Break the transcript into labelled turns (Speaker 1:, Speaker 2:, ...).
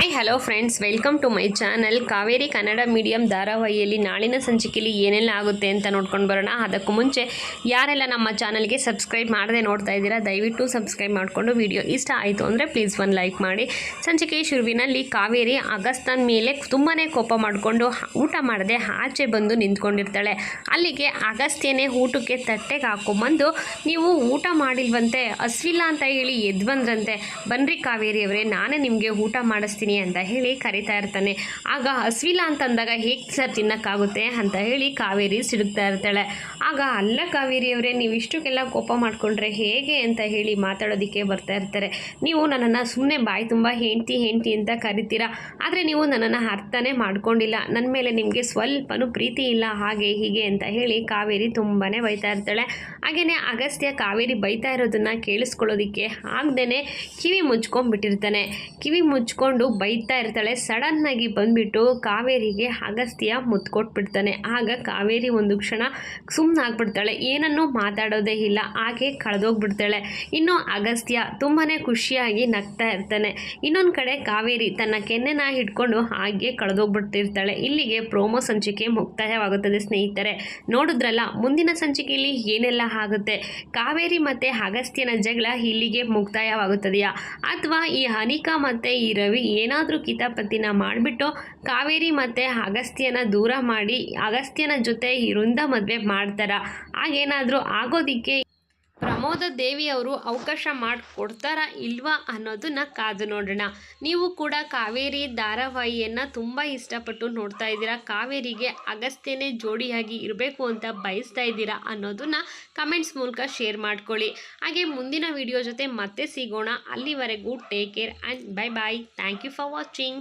Speaker 1: Hi hello friends welcome to my channel Kaveri Kannada medium ಧಾರಾವಾಹಿಯಲ್ಲಿ ನಾಳಿನ ಸಂಚಿಕೆಯಲ್ಲಿ ಏನೆಲ್ಲ ಆಗುತ್ತೆ ಅಂತ ನೋಡ್ಕೊಂಡು ಬರೋಣ. ಅದಕ್ಕೂ ಮುಂಚೆ ಯಾರೆಲ್ಲ ನಮ್ಮ ಚಾನಲ್ಗೆ ಸಬ್ಸ್ಕ್ರೈಬ್ ಮಾಡದೆ ನೋಡ್ತಾ ಇದ್ದೀರಾ, ದಯವಿಟ್ಟು ಸಬ್ಸ್ಕ್ರೈಬ್ ಮಾಡಿಕೊಂಡು ವಿಡಿಯೋ ಇಷ್ಟ ಆಯಿತು ಅಂದರೆ ಪ್ಲೀಸ್ ಒಂದು ಲೈಕ್ ಮಾಡಿ. ಸಂಚಿಕೆ ಶುರುವಿನಲ್ಲಿ ಕಾವೇರಿ ಅಗಸ್ತನ್ ಮೇಲೆ ತುಂಬಾ ಕೋಪ ಮಾಡಿಕೊಂಡು ಊಟ ಮಾಡದೆ ಆಚೆ ಬಂದು ನಿಂತ್ಕೊಂಡಿರ್ತಾಳೆ. ಅಲ್ಲಿಗೆ ಅಗಸ್ತ್ಯನೇ ಊಟಕ್ಕೆ ತಟ್ಟೆಗೆ ಹಾಕೊಂಬಂದು, ನೀವು ಊಟ ಮಾಡಿಲ್ವಂತೆ ಹಸ್ವಿಲ್ಲ ಅಂತ ಹೇಳಿ ಎದ್ದು ಬಂದ್ರಂತೆ. ಬನ್ರಿ ಕಾವೇರಿ ಅವರೇ, ನಾನೇ ನಿಮಗೆ ಊಟ ಮಾಡಿಸ್ತೀನಿ. ಅಂತ ಹೇಳಿ ಕರಿತಾ ಇರ್ತಾನೆ. ಆಗ ಹಸ್ವಿಲ್ಲ ಅಂತಂದಾಗ ಹೇಗೆ ಸರ್ ತಿನ್ನೋಕ್ಕಾಗುತ್ತೆ ಅಂತ ಹೇಳಿ ಕಾವೇರಿ ಸಿಡುಕ್ತಾ ಇರ್ತಾಳೆ. ಆಗ ಅಲ್ಲ ಕಾವೇರಿಯವರೇ ನೀವು ಇಷ್ಟಕ್ಕೆಲ್ಲ ಕೋಪ ಮಾಡಿಕೊಂಡ್ರೆ ಹೇಗೆ ಅಂತ ಹೇಳಿ ಮಾತಾಡೋದಕ್ಕೆ ಬರ್ತಾ ಇರ್ತಾರೆ. ನೀವು ನನ್ನನ್ನು ಸುಮ್ಮನೆ ಬಾಯಿ ತುಂಬ ಹೆಂಡ್ತಿ ಹೆಂಡ್ತಿ ಅಂತ ಕರಿತೀರಾ? ಆದರೆ ನೀವು ನನ್ನನ್ನು ಅರ್ಥನೇ ಮಾಡ್ಕೊಂಡಿಲ್ಲ. ನನ್ನ ಮೇಲೆ ನಿಮಗೆ ಸ್ವಲ್ಪನೂ ಪ್ರೀತಿ ಇಲ್ಲ, ಹಾಗೆ ಹೀಗೆ ಅಂತ ಹೇಳಿ ಕಾವೇರಿ ತುಂಬಾ ಬೈತಾ ಇರ್ತಾಳೆ. ಹಾಗೆಯೇ ಅಗಸ್ತ್ಯ ಕಾವೇರಿ ಬೈತಾ ಇರೋದನ್ನು ಕೇಳಿಸ್ಕೊಳ್ಳೋದಕ್ಕೆ ಆಗದೇ ಕಿವಿ ಮುಚ್ಕೊಂಡ್ಬಿಟ್ಟಿರ್ತಾನೆ. ಕಿವಿ ಮುಚ್ಕೊಂಡು ಬೈತಾ ಇರ್ತಾಳೆ ಸಡನ್ನಾಗಿ ಬಂದ್ಬಿಟ್ಟು ಕಾವೇರಿಗೆ ಅಗಸ್ತ್ಯ ಮುತ್ಕೊಟ್ಬಿಡ್ತಾನೆ. ಆಗ ಕಾವೇರಿ ಒಂದು ಕ್ಷಣ ಸುಮ್ಮನಾಗ್ಬಿಡ್ತಾಳೆ ಏನನ್ನೂ ಮಾತಾಡೋದೇ ಇಲ್ಲ, ಹಾಗೆ ಕಳೆದೋಗ್ಬಿಡ್ತಾಳೆ. ಇನ್ನು ಅಗಸ್ತ್ಯ ತುಂಬಾ ಖುಷಿಯಾಗಿ ನಗ್ತಾ ಇರ್ತಾನೆ. ಇನ್ನೊಂದು ಕಡೆ ಕಾವೇರಿ ತನ್ನ ಕೆನ್ನೆನ ಹಿಡ್ಕೊಂಡು ಹಾಗೆ ಕಳೆದೋಗ್ಬಿಡ್ತಿರ್ತಾಳೆ. ಇಲ್ಲಿಗೆ ಪ್ರೋಮೋ ಸಂಚಿಕೆ ಮುಕ್ತಾಯವಾಗುತ್ತದೆ ಸ್ನೇಹಿತರೆ. ನೋಡಿದ್ರಲ್ಲ, ಮುಂದಿನ ಸಂಚಿಕೆಯಲ್ಲಿ ಏನೆಲ್ಲ ಆಗುತ್ತೆ? ಕಾವೇರಿ ಮತ್ತು ಅಗಸ್ತ್ಯನ ಜಗಳ ಇಲ್ಲಿಗೆ ಮುಕ್ತಾಯವಾಗುತ್ತದೆಯಾ? ಅಥವಾ ಈ ಹನಿಕಾ ಮತ್ತು ಈ ರವಿ ಏನಾದರೂ ಕಿತಾಪತಿನ ಮಾಡಿಬಿಟ್ಟು ಕಾವೇರಿ ಮತ್ತು ಅಗಸ್ತ್ಯನ ದೂರ ಮಾಡಿ ಅಗಸ್ತ್ಯನ ಜೊತೆ ಇರುಂದ ಮದುವೆ ಮಾಡ್ತಾರ. ಹಾಗೇನಾದರೂ ಆಗೋದಿಕ್ಕೆ ಪ್ರಮೋದ ದೇವಿ ಅವರು ಅವಕಾಶ ಮಾಡಿಕೊಡ್ತಾರಾ ಇಲ್ವಾ ಅನ್ನೋದನ್ನ ಕಾದು ನೋಡೋಣ. ನೀವು ಕೂಡ ಕಾವೇರಿ ಧಾರಾವಾಹಿಯನ್ನು ತುಂಬ ಇಷ್ಟಪಟ್ಟು ನೋಡ್ತಾ ಇದ್ದೀರಾ. ಕಾವೇರಿಗೆ ಅಗಸ್ತ್ಯನೇ ಜೋಡಿಯಾಗಿ ಇರಬೇಕು ಅಂತ ಬಯಸ್ತಾ ಇದ್ದೀರಾ ಅನ್ನೋದನ್ನ ಕಮೆಂಟ್ಸ್ ಮೂಲಕ ಶೇರ್ ಮಾಡ್ಕೊಳ್ಳಿ. ಹಾಗೆ ಮುಂದಿನ ವಿಡಿಯೋ ಜೊತೆ ಮತ್ತೆ ಸಿಗೋಣ. ಅಲ್ಲಿವರೆಗೂ take care and bye bye thank you for watching.